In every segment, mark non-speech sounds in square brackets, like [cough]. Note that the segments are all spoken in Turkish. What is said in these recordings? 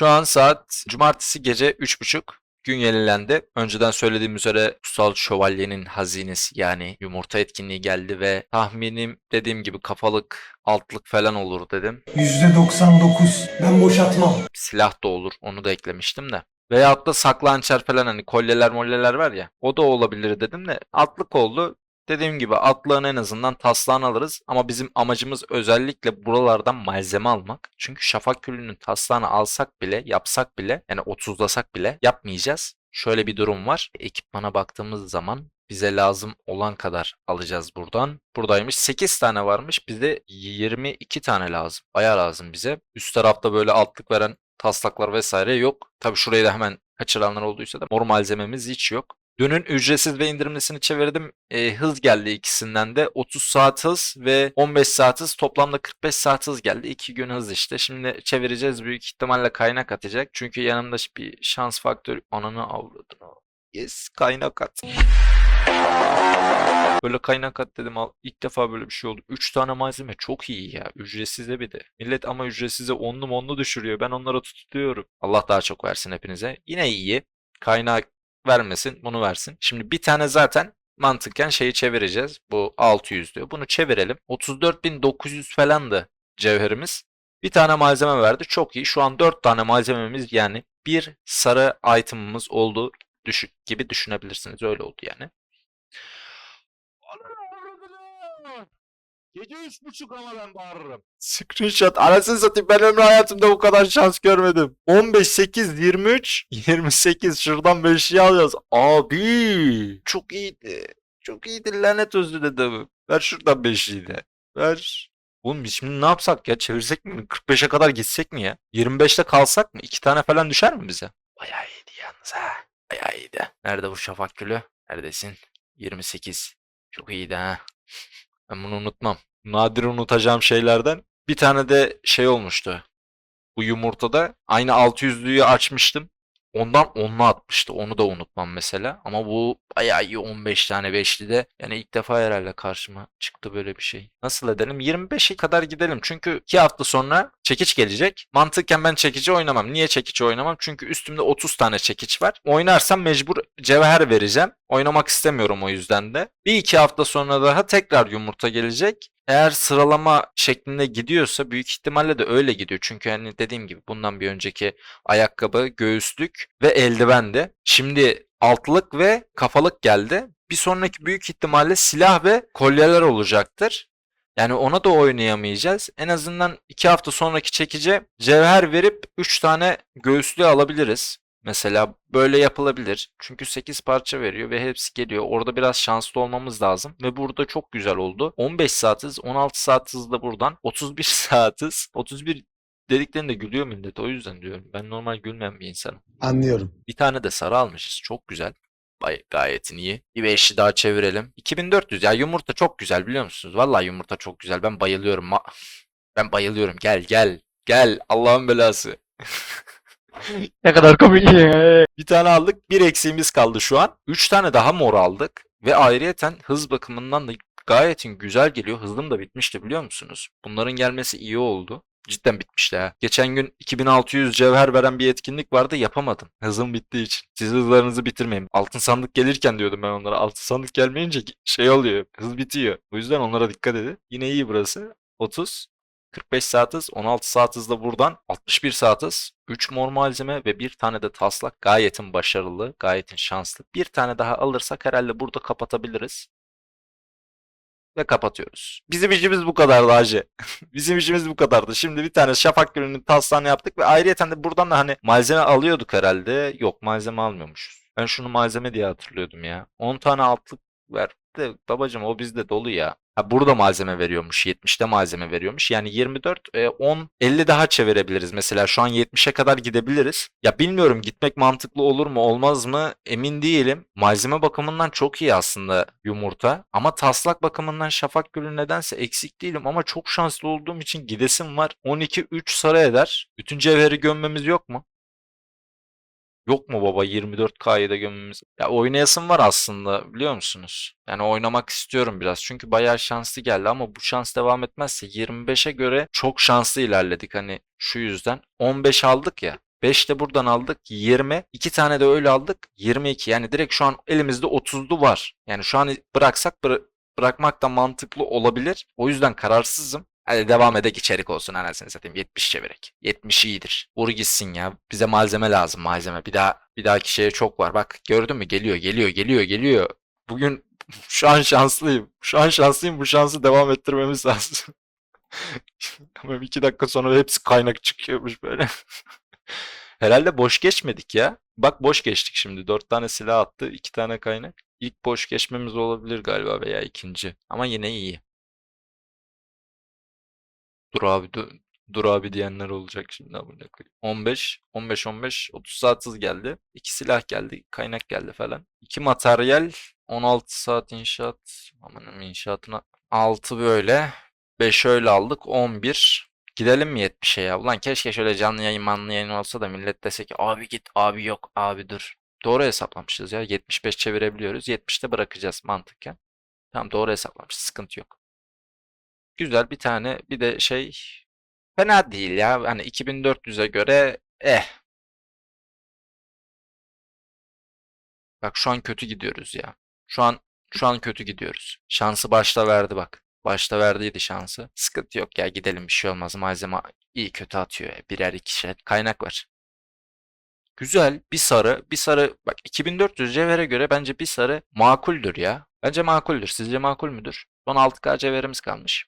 Şu an saat cumartesi gece 3.30. Gün yenilendi. Önceden söylediğim üzere Kutsal Şövalye'nin hazinesi yani yumurta etkinliği geldi ve tahminim dediğim gibi kafalık, altlık falan olur dedim. %99. Ben boşaltmam. Silah da olur onu da eklemiştim de. Veyahut da saklı hançer falan hani kolyeler molleler var ya o da olabilir dedim de altlık oldu. Dediğim gibi atlığın en azından taslağını alırız ama bizim amacımız özellikle buralardan malzeme almak. Çünkü şafak külünün taslağını alsak bile yapsak bile yani 30'lasak bile yapmayacağız. Şöyle bir durum var. Ekipmana baktığımız zaman bize lazım olan kadar alacağız buradan. Buradaymış 8 tane varmış bize 22 tane lazım. Baya lazım bize. Üst tarafta böyle altlık veren taslaklar vesaire yok. Tabi şurayı da hemen kaçıranlar olduysa da mor malzememiz hiç yok. Dünün ücretsiz ve indirimlisini çevirdim. E, hız geldi ikisinden de. 30 saat hız ve 15 saat hız. Toplamda 45 saat hız geldi. 2 gün hız işte. Şimdi çevireceğiz. Büyük ihtimalle kaynak atacak. Çünkü yanımda bir şans faktörü. Ananı avradını. Yes kaynak at. Böyle kaynak at dedim. al- İlk defa böyle bir şey oldu. 3 tane malzeme çok iyi ya. Ücretsize bir de. Millet ama ücretsize onlu monlu düşürüyor. Ben onlara tutuyorum. Allah daha çok versin hepinize. Yine iyi. Kaynak vermesin, bunu versin. Şimdi bir tane zaten mantıken şeyi çevireceğiz. Bu 600 diyor. Bunu çevirelim. 34.900 falandı cevherimiz. Bir tane malzeme verdi. Çok iyi. Şu an 4 tane malzememiz yani bir sarı item'ımız oldu düşük gibi düşünebilirsiniz. Öyle oldu yani. Gece üç buçuk ama ben bağırırım. Screenshot. Anasını satayım ben ömrü hayatımda bu kadar şans görmedim. 15, 8, 23, 28. Şuradan 5'i alacağız. Abi. Çok iyiydi. Çok iyiydi lanet özlü dedim. Ver şuradan 5'i de. Ver. Oğlum biz şimdi ne yapsak ya? Çevirsek mi? 45'e kadar gitsek mi ya? 25'te kalsak mı? 2 tane falan düşer mi bize? Bayağı iyiydi yalnız ha. Bayağı iyiydi. Nerede bu şafak gülü? Neredesin? 28. Çok iyiydi ha. Ben bunu unutmam. Nadir unutacağım şeylerden. Bir tane de şey olmuştu. Bu yumurtada aynı 600'lüyü açmıştım. Ondan onlu atmıştı. Onu da unutmam mesela. Ama bu bayağı iyi 15 tane beşli de. Yani ilk defa herhalde karşıma çıktı böyle bir şey. Nasıl edelim? 25'e kadar gidelim. Çünkü 2 hafta sonra çekiç gelecek. Mantıken ben çekici oynamam. Niye çekici oynamam? Çünkü üstümde 30 tane çekiç var. Oynarsam mecbur cevher vereceğim. Oynamak istemiyorum o yüzden de. Bir iki hafta sonra daha tekrar yumurta gelecek. Eğer sıralama şeklinde gidiyorsa büyük ihtimalle de öyle gidiyor. Çünkü hani dediğim gibi bundan bir önceki ayakkabı, göğüslük ve eldivendi. Şimdi altlık ve kafalık geldi. Bir sonraki büyük ihtimalle silah ve kolyeler olacaktır. Yani ona da oynayamayacağız. En azından 2 hafta sonraki çekice cevher verip 3 tane göğüslüğü alabiliriz. Mesela böyle yapılabilir. Çünkü 8 parça veriyor ve hepsi geliyor. Orada biraz şanslı olmamız lazım. Ve burada çok güzel oldu. 15 saatiz, 16 saat hızla buradan. [laughs] 31 saatiz. 31 dediklerinde gülüyor millet. O yüzden diyorum. Ben normal gülmeyen bir insanım. Anlıyorum. Bir tane de sarı almışız. Çok güzel. Gayet iyi. Bir beşli daha çevirelim. 2400 ya yumurta çok güzel biliyor musunuz? Vallahi yumurta çok güzel. Ben bayılıyorum. [laughs] Ben bayılıyorum. Gel gel. Gel. Allah'ın belası. [laughs] [laughs] ne kadar komik. bir tane aldık. Bir eksiğimiz kaldı şu an. Üç tane daha mor aldık. Ve ayrıyeten hız bakımından da gayet güzel geliyor. Hızım da bitmişti biliyor musunuz? Bunların gelmesi iyi oldu. Cidden bitmişti ha. Geçen gün 2600 cevher veren bir etkinlik vardı yapamadım. Hızım bittiği için. Siz hızlarınızı bitirmeyin. Altın sandık gelirken diyordum ben onlara. Altın sandık gelmeyince şey oluyor. Hız bitiyor. O yüzden onlara dikkat edin. Yine iyi burası. 30. 45 saat hız, 16 saat hızla buradan 61 saat hız, 3 mor malzeme ve bir tane de taslak gayetin başarılı, gayetin şanslı. Bir tane daha alırsak herhalde burada kapatabiliriz. Ve kapatıyoruz. Bizim işimiz bu kadardı hacı. [laughs] Bizim işimiz bu kadardı. Şimdi bir tane şafak gölünün taslağını yaptık ve ayrıyeten de buradan da hani malzeme alıyorduk herhalde. Yok malzeme almıyormuşuz. Ben şunu malzeme diye hatırlıyordum ya. 10 tane altlık ver. De, babacım o bizde dolu ya. Ha, burada malzeme veriyormuş. 70'te malzeme veriyormuş. Yani 24, e, 10, 50 daha çevirebiliriz. Mesela şu an 70'e kadar gidebiliriz. Ya bilmiyorum gitmek mantıklı olur mu olmaz mı emin değilim. Malzeme bakımından çok iyi aslında yumurta. Ama taslak bakımından şafak gölü nedense eksik değilim. Ama çok şanslı olduğum için gidesim var. 12-3 sarı eder. Bütün cevheri gömmemiz yok mu? Yok mu baba 24K'yı da gömmemiz? Ya oynayasım var aslında biliyor musunuz? Yani oynamak istiyorum biraz. Çünkü bayağı şanslı geldi ama bu şans devam etmezse 25'e göre çok şanslı ilerledik. Hani şu yüzden 15 aldık ya. 5 de buradan aldık 20. 2 tane de öyle aldık 22. Yani direkt şu an elimizde 30'lu var. Yani şu an bıraksak bıra- bırakmak da mantıklı olabilir. O yüzden kararsızım. Hadi devam edek içerik olsun anasını satayım. 70 çevirek. 70 iyidir. Vur gitsin ya. Bize malzeme lazım malzeme. Bir daha bir dahaki şeye çok var. Bak gördün mü? Geliyor geliyor geliyor geliyor. Bugün [laughs] şu an şanslıyım. Şu an şanslıyım. Bu şansı devam ettirmemiz lazım. [laughs] Ama iki dakika sonra hepsi kaynak çıkıyormuş böyle. [laughs] Herhalde boş geçmedik ya. Bak boş geçtik şimdi. Dört tane silah attı. iki tane kaynak. İlk boş geçmemiz olabilir galiba veya ikinci. Ama yine iyi. Dur abi dur, abi diyenler olacak şimdi amına koyayım. 15 15 15 30 saat hız geldi. 2 silah geldi, kaynak geldi falan. 2 materyal 16 saat inşaat. Amanın inşaatına 6 böyle. 5 öyle aldık 11. Gidelim mi 70'e ya? Ulan keşke şöyle canlı yayın manlı yayın olsa da millet dese ki abi git abi yok abi dur. Doğru hesaplamışız ya. 75 çevirebiliyoruz. 70'te bırakacağız mantıken. Tamam doğru hesaplamışız. Sıkıntı yok. Güzel bir tane bir de şey fena değil ya. Hani 2400'e göre eh. Bak şu an kötü gidiyoruz ya. Şu an şu an kötü gidiyoruz. Şansı başta verdi bak. Başta verdiydi şansı. Sıkıntı yok ya gidelim bir şey olmaz. Malzeme iyi kötü atıyor. ya. Birer ikişer kaynak var. Güzel bir sarı bir sarı bak 2400 cevhere göre bence bir sarı makuldür ya. Bence makuldür. Sizce makul müdür? Son 6K cevherimiz kalmış.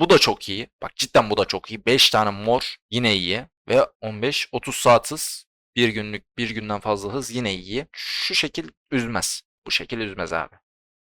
Bu da çok iyi. Bak cidden bu da çok iyi. 5 tane mor yine iyi. Ve 15 30 saat hız. Bir günlük bir günden fazla hız yine iyi. Şu şekil üzmez. Bu şekil üzmez abi.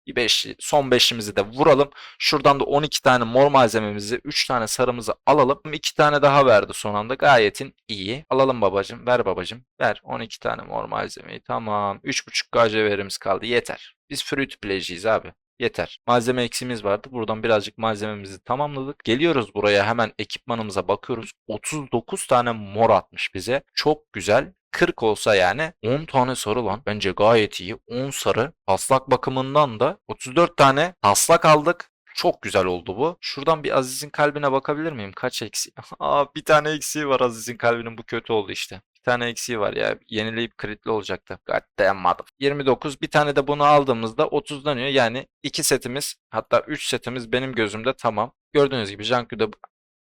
Beşli, son beşimizi de vuralım. Şuradan da 12 tane mor malzememizi, 3 tane sarımızı alalım. 2 tane daha verdi son anda. Gayetin iyi. Alalım babacım. Ver babacım. Ver 12 tane mor malzemeyi. Tamam. 3.5 KC kaldı. Yeter. Biz fruit pledge'iyiz abi. Yeter. Malzeme eksimiz vardı. Buradan birazcık malzememizi tamamladık. Geliyoruz buraya hemen ekipmanımıza bakıyoruz. 39 tane mor atmış bize. Çok güzel. 40 olsa yani 10 tane sarı lan. Bence gayet iyi. 10 sarı. Taslak bakımından da 34 tane taslak aldık. Çok güzel oldu bu. Şuradan bir Aziz'in kalbine bakabilir miyim? Kaç eksi? [laughs] Aa bir tane eksiği var Aziz'in kalbinin. Bu kötü oldu işte. Tane eksiği var ya. Yenileyip kritli olacaktı. Goddammit. 29. Bir tane de bunu aldığımızda 30'lanıyor. Yani 2 setimiz hatta 3 setimiz benim gözümde tamam. Gördüğünüz gibi Janku'da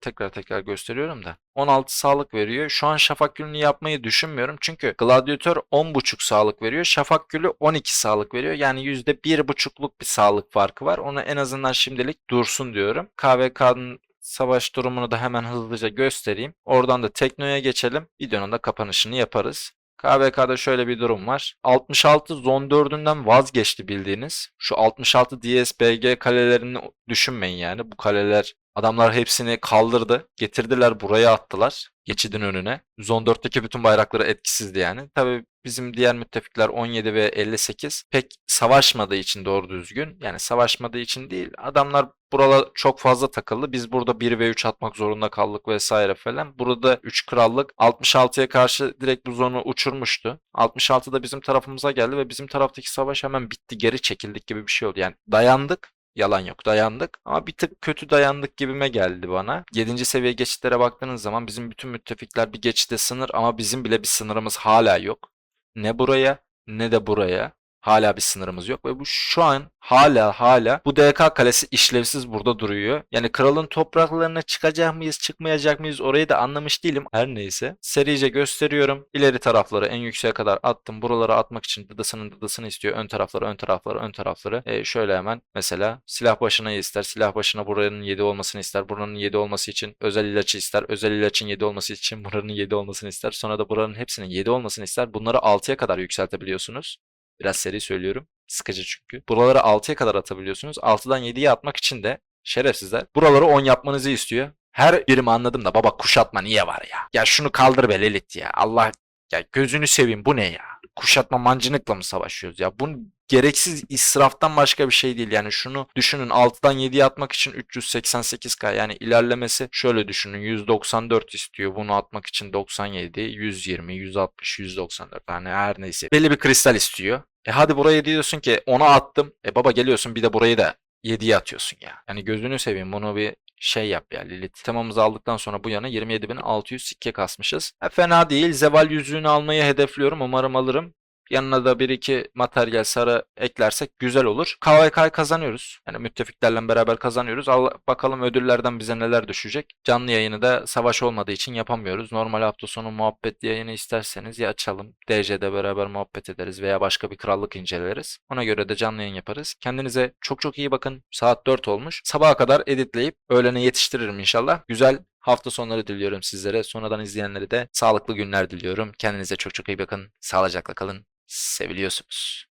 tekrar tekrar gösteriyorum da 16 sağlık veriyor. Şu an şafak gülünü yapmayı düşünmüyorum. Çünkü gladyatör 10.5 sağlık veriyor. Şafak gülü 12 sağlık veriyor. Yani %1.5'luk bir sağlık farkı var. Onu en azından şimdilik dursun diyorum. KVK'nın savaş durumunu da hemen hızlıca göstereyim. Oradan da Tekno'ya geçelim. Videonun da kapanışını yaparız. KVK'da şöyle bir durum var. 66 zon 4'ünden vazgeçti bildiğiniz. Şu 66 DSBG kalelerini düşünmeyin yani. Bu kaleler adamlar hepsini kaldırdı. Getirdiler buraya attılar. Geçidin önüne. Zon 4'teki bütün bayrakları etkisizdi yani. Tabi bizim diğer müttefikler 17 ve 58 pek savaşmadığı için doğru düzgün. Yani savaşmadığı için değil. Adamlar Buralar çok fazla takıldı. Biz burada 1 ve 3 atmak zorunda kaldık vesaire falan. Burada 3 krallık 66'ya karşı direkt bu zonu uçurmuştu. 66 da bizim tarafımıza geldi ve bizim taraftaki savaş hemen bitti. Geri çekildik gibi bir şey oldu. Yani dayandık. Yalan yok dayandık ama bir tık kötü dayandık gibime geldi bana. 7. seviye geçitlere baktığınız zaman bizim bütün müttefikler bir geçide sınır ama bizim bile bir sınırımız hala yok. Ne buraya ne de buraya. Hala bir sınırımız yok ve bu şu an hala hala bu DK kalesi işlevsiz burada duruyor. Yani kralın topraklarına çıkacak mıyız çıkmayacak mıyız orayı da anlamış değilim. Her neyse serice gösteriyorum. İleri tarafları en yükseğe kadar attım. Buralara atmak için dıdasının dıdasını istiyor. Ön tarafları ön tarafları ön tarafları. E, şöyle hemen mesela silah başına ister. Silah başına buranın 7 olmasını ister. Buranın 7 olması için özel ilaçı ister. Özel ilaçın 7 olması için buranın 7 olmasını ister. Sonra da buranın hepsinin 7 olmasını ister. Bunları 6'ya kadar yükseltebiliyorsunuz. Biraz seri söylüyorum. Sıkıcı çünkü. Buraları 6'ya kadar atabiliyorsunuz. 6'dan 7'ye atmak için de şerefsizler buraları 10 yapmanızı istiyor. Her birimi anladım da baba kuşatma niye var ya? Ya şunu kaldır be Lilith ya. Allah ya gözünü seveyim bu ne ya? Kuşatma mancınıkla mı savaşıyoruz ya? Bu gereksiz israftan başka bir şey değil. Yani şunu düşünün 6'dan 7'ye atmak için 388k yani ilerlemesi şöyle düşünün 194 istiyor. Bunu atmak için 97, 120, 160, 194 yani her neyse. Belli bir kristal istiyor. E hadi buraya diyorsun ki ona attım. E baba geliyorsun bir de burayı da 7'ye atıyorsun ya. Yani gözünü seveyim bunu bir şey yap ya Lilith. Temamızı aldıktan sonra bu yana 27.600 sikke kasmışız. E, fena değil. Zeval yüzüğünü almayı hedefliyorum. Umarım alırım. Yanına da bir iki materyal sarı eklersek güzel olur. KVK kazanıyoruz. Yani müttefiklerle beraber kazanıyoruz. Al, bakalım ödüllerden bize neler düşecek. Canlı yayını da savaş olmadığı için yapamıyoruz. Normal hafta sonu muhabbet yayını isterseniz ya açalım. DC'de beraber muhabbet ederiz veya başka bir krallık inceleriz. Ona göre de canlı yayın yaparız. Kendinize çok çok iyi bakın. Saat 4 olmuş. Sabaha kadar editleyip öğlene yetiştiririm inşallah. Güzel hafta sonları diliyorum sizlere. Sonradan izleyenlere de sağlıklı günler diliyorum. Kendinize çok çok iyi bakın. Sağlıcakla kalın. Seviliyorsunuz.